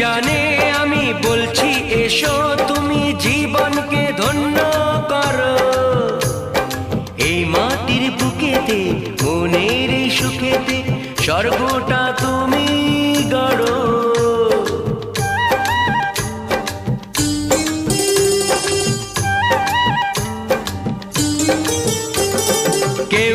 জানে আমি বলছি, এসো তুমি জীবনকে ধন্য করো। এই মাটির বুকেতে, মনের এই সুখেতে স্বর্গটা তুমি গড়ো। কেউ